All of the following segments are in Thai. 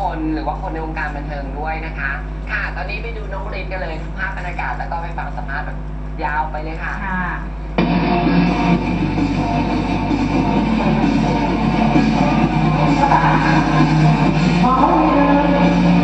คนหรือว่าคนในวงการบันเทิงด้วยนะคะ ค่ะ ตอนนี้ไปดูน้องรินกันเลยทั้งภาพบรรยากาศแล้วก็ไปฟังสัมภาษณ์แบบยาวไปเลยค่ะ ค่ะเ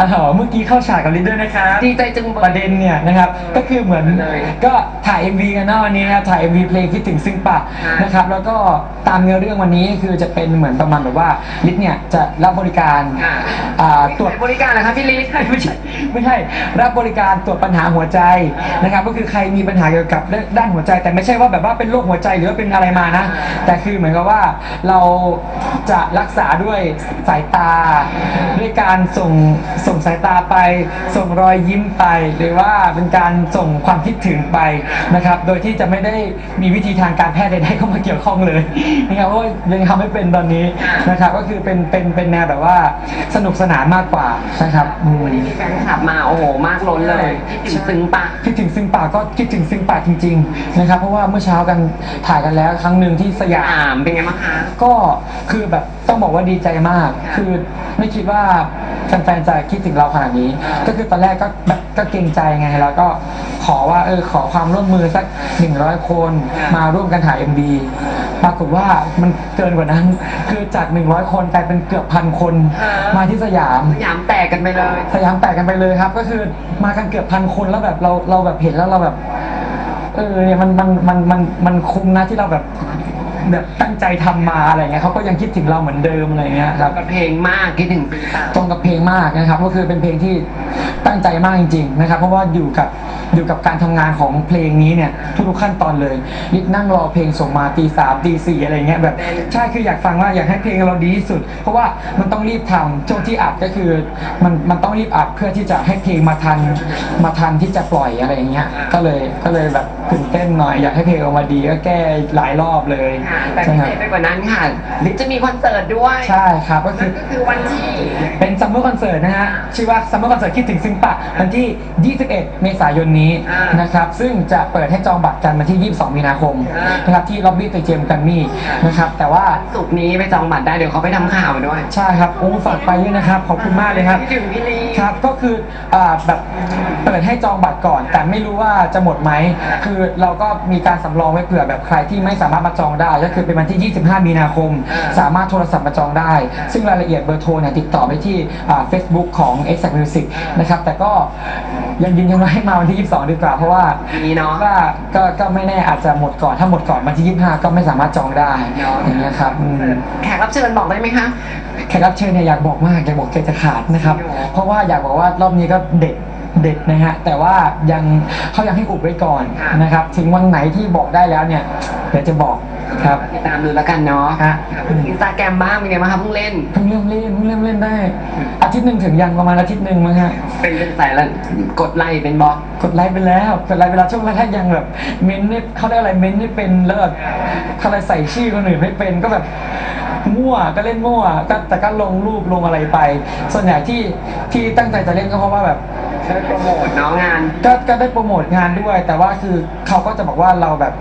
อ๋อเมื่อกี้เข้าฉากกับลิดด้วยนะครับ ดีใจจังเลยประเด็นเนี่ยนะครับก็คือเหมือนเลยก็ถ่าย MV กันเนาะวันนี้นะครับถ่าย MV เพลงคิดถึงซึ่งปะค่ะ นะครับแล้วก็ตามเนื้อเรื่องวันนี้คือจะเป็นเหมือนประมาณแบบว่าลิศเนี่ยจะรับบริการค่ะอ่าตรวจบริการนะคะพี่ลิศ ไม่ใช่ไม่ใช่รับบริการตรวจปัญหาหัวใจนะครับ ก็คือใครมีปัญหาเกี่ยวกับด้านหัวใจ แต่ไม่ใช่ว่าแบบว่าเป็นโรคหัวใจหรือว่าเป็นอะไรมานะ แต่คือเหมือนกับว่าเราจะรักษาด้วยสายตา ด้วยการส่งส่งสายตาไป ส่งรอยยิ้มไป หรือว่าเป็นการส่งความคิดถึงไปนะครับ โดยที่จะไม่ได้มีวิธีทางการแพทย์ใดๆเข้ามาเกี่ยวข้องเลยนะครับเพราะว่ายังทำไม่เป็นตอนนี้นะครับ ก็คือเป็นเป็นเป็นแนวแบบว่าสนุกสนานมากกว่านะครับอืมวันนี้มีแฟนคลับมาโอ้โหมากล้นเลยคิดถึงซึ้งปะ คิดถึงซึ่งป่าก็คิดถึงซึ่งป่าจริงๆนะครับเพราะว่าเมื่อเช้ากันถ่ายกันแล้วครั้งหนึ่งที่สยาม ถามเป็นไงบ้างคะ ก็คือแบบต้องบอกว่าดีใจมากค่ะคือไม่คิดว่า แฟนๆจะคิดถึงเราขนาดนี้อ่าก็คือตอนแรกก็แบบก็เกรงใจไงแล้วก็ขอว่าเออขอความร่วมมือสัก 100 คนมาร่วมกันถ่าย MV ปรากฏว่ามันเกินกว่านั้น คือจาก 100 คนกลายเป็นเกือบพันคนมาที่สยาม สยามแตกกันไปเลย สยามแตกกันไปเลยครับ ก็คือมากันเกือบพันคนแล้วแบบเราเราแบบเห็นแล้วเราแบบเออเนี่ยมันมันมันมันมันคุ้มนะที่เราแบบ แบบตั้งใจทำมาอะไรเงี้ยเขาก็ยังคิดถึงเราเหมือนเดิมอะไรเงี้ยครับ กับเพลงมากคิดถึงซึ้งปะตรงกับเพลงมากนะครับก็คือเป็นเพลงที่ตั้งใจมากจริงๆนะครับ เพราะว่าอยู่กับอยู่กับการทำงานของเพลงนี้เนี่ยทุกๆขั้นตอนเลยนิดนั่งรอเพลงส่งมาตีสามตีสี่อะไรเงี้ยแบบใช่คืออยากฟังว่าอยากให้เพลงเราดีที่สุด เพราะว่ามันต้องรีบทำช่วงที่อัดก็คือมันมันต้องรีบอัดเพื่อที่จะให้เพลงมาทันมาทันที่จะปล่อยอะไรอย่างเงี้ยก็เลยก็เลยแบบก ตื่นเต้นหน่อยอยากให้เพลงออกมาดีก็แก้หลายรอบเลยค่ะแต่ใช่พิครัเศบษไปกว่านั้นค่ะลิศจะมีคอนเสิร์ตด้วยใช่ครับก็คืนั่อนก็คือวันที่ เป็นซัมเมอร์คอนเสิร์ตนะฮะ ชื่อว่าซัมเมอร์คอนเสิร์ตคิดถึงซิงปะวันที่ 21 เมษายนนี้อ่านนะครับ ซึ่งจะเปิดให้จองบัตรกันวันที่ 22 มีนาคมอ่าน นะครับที่ล็อบบี้เตเจมกันมี่นะครับ แต่ว่าสุกร์นี้ไปจองบัตรได้เดี๋ยวเขาไปทำข่าวด้วยใช่ครับโอ้ฝากไปด้วยนะครับ ขอบคุณมากเลยครับ คิดถึงพี่ลี ครับก็คืออ่าแบบเปิดให้จองบัตรก่อน แต่ไม่รู้ว่าจะหมดไหมคือเราก็มีการสำรองไว้เผื่อแบบใครที่ไม่สามารถมาจองได้ ก็คือเป็นวันที่ 25 มีนาคม สามารถโทรศัพท์มาจองได้ ซึ่งรายละเอียดเบอร์โทรเนี่ยติดต่อไปที่อ่า Facebook ของ Exact Music นะครับแต่ก็ยังยืนยันว่าให้มาวันที่ 22 ดีกว่าเพราะว่ามีเนาะว่าก็ก็ไม่แน่อาจจะหมดก่อนถ้าหมดก่อนวันที่ 25 ก็ไม่สามารถจองได้เนาะอย่างเงี้ยครับอืมแขกรับเชิญบอกได้ไหมคะแขกรับเชิญเนี่ยอยากบอกมากอยากบอกใจจะขาดนะครับจริงเหรอเพราะว่าอยากบอกว่ารอบนี้ก็เด็ดเด็ดนะฮะแต่ว่ายังเขายังให้อุบไว้ก่อนค่ะนะครับถึงวันไหนที่บอกได้แล้วเนี่ยเดี๋ยวจะบอกครับติดตามดูแล้วกันเนาะฮะอินสตาแกรมบ้างเป็นไงบ้างคะเพิ่งเล่นเพิ่งเริ่มเล่นเพิ่งเริ่มเล่นได้ อาทิตย์หนึ่งถึงยังประมาณอาทิตย์หนึ่งมั้งฮะเป็นเป็นสายละกดไลค์เป็นบล็อกกดไลค์ไปแล้วกดไลค์ไปแล้วช่วงแรกๆยังแบบเมนนี่เขาเรียกอะไรเมนนี่เป็นแล้วแบบเขาอะไรใส่ชื่อคนอื่นไม่เป็นก็แบบ มั่วก็เล่นมั่วก็แต่ก็ลงรูปลงอะไรไป ส่วนใหญ่ที่ที่ตั้งใจจะเล่นก็เพราะว่าแบบ ได้โปรโมทเนาะงาน ก็ก็ได้โปรโมทงานด้วย แต่ว่าคือเขาก็จะบอกว่าเราแบบ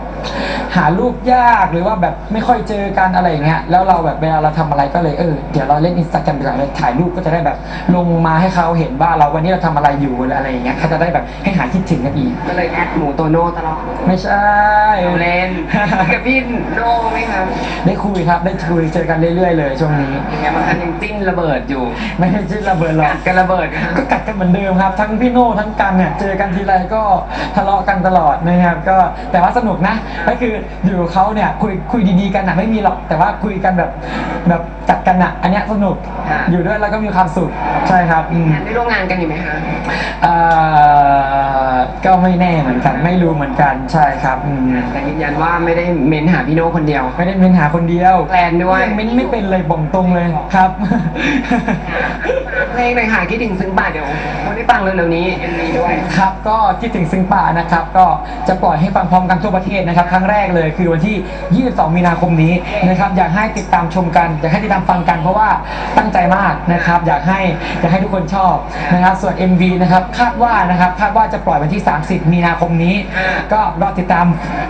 หารูปยากหรือว่าแบบไม่ค่อยเจอกันอะไรอย่างเงี้ยแล้วเราแบบเวลาเราทำอะไรก็เลยเออเดี๋ยวเราเล่นอินสตาแกรมดีกว่าเลยถ่ายรูปก็จะได้แบบลงมาให้เขาเห็นว่าเราวันนี้เราทำอะไรอยู่อะไรอย่างเงี้ยเขาจะได้แบบให้หายคิดถึงกันอีก ก็เลยแอดหมูโตโน่ตลอดไม่ใช่ เราเล่นกับพี่โน่ไหมครับได้คุยครับได้คุยเจอกันเรื่อยๆเลยช่วงนี้ ยังไงบ้างคะยังจิ้นระเบิดอยู่ไม่ได้จิ้นระเบิดหรอกกัดกันระเบิดค่ะก็กัดกันเหมือนเดิมครับ ทั้งพี่โน่ทั้งกันเนี่ยเจอกันทีไรก็ทะเลาะกันตลอดนะครับก็แต่ว่าสนุกนะก็คืออยู่กับเขาเนี่ยคุยคุยดีๆกันนะไม่มีหรอกแต่ว่าคุยกันแบบแบบจัดกันอะอันเนี้ยสนุกค่ะ อยู่ด้วยแล้วก็มีความสุขใช่ครับอืมแทนได้ร่วมงานกันอยู่ไหมคะเอ่อก็ไม่แน่เหมือนกันไม่รู้เหมือนกันใช่ครับอืมแต่ยืนยันว่าไม่ได้เม้นหาพี่โน่คนเดียว ไม่ได้เม้นหาคนเดียวแพลนด้วยงเม้นไม่เป็นเลยบ่งตรงเลยครับ เพลงเลยค่ะคิดถึงซึ้งป่าเดี๋ยววันได้ฟังเร็วๆนี้เอ็มวีด้วย ครับก็คิดถึงซิงป่านะครับ ก็จะปล่อยให้ฟังพร้อมกันทั่วประเทศนะครับ ครั้งแรกเลยคือวันที่ 22 มีนาคมนี้นะครับ อยากให้ติดตามชมกัน อยากให้ติดตามฟังกันเพราะว่าตั้งใจมากนะครับ อยากให้อยากให้ทุกคนชอบนะครับ ส่วน MV นะครับคาดว่านะครับคาดว่าจะปล่อยวันที่ 30 มีนาคมนี้ ก็รอติดตาม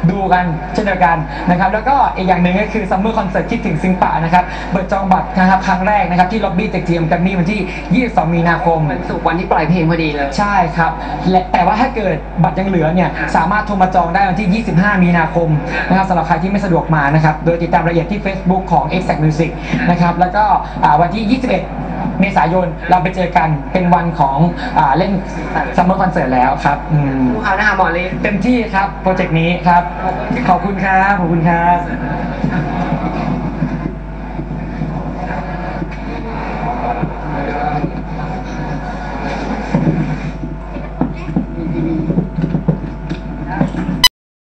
ดูกันเช่นเดียวกันนะครับ แล้วก็อีกอย่างหนึ่งก็คือซัมเมอร์คอนเสิร์ตคิดถึงซิงป่านะครับเปิดจองบัตรนะครับครั้งแรกนะครับที่ล็อบบี้เต็กเจียมกันนี่วันที่22 มีนาคม วันศุกร์วันที่ปล่อยเพลงพอดีเลย ใช่ครับและแต่ว่าถ้าเกิดบัตรยังเหลือเนี่ยสามารถโทรมาจองได้วันที่ 25 มีนาคมนะครับสำหรับใครที่ไม่สะดวกมานะครับโดยติดตามรายละเอียดที่ Facebook ของ Exact Music นะครับแล้วก็อ่าวันที่ 21 เมษายนเราไปเจอกันเป็นวันของอาเล่นซัมเมอร์คอนเสิร์ตแล้วครับอืมดูเขานะคะหมอเลยเต็มที่ครับโปรเจกต์นี้ครับขอบคุณครับขอบคุณครับ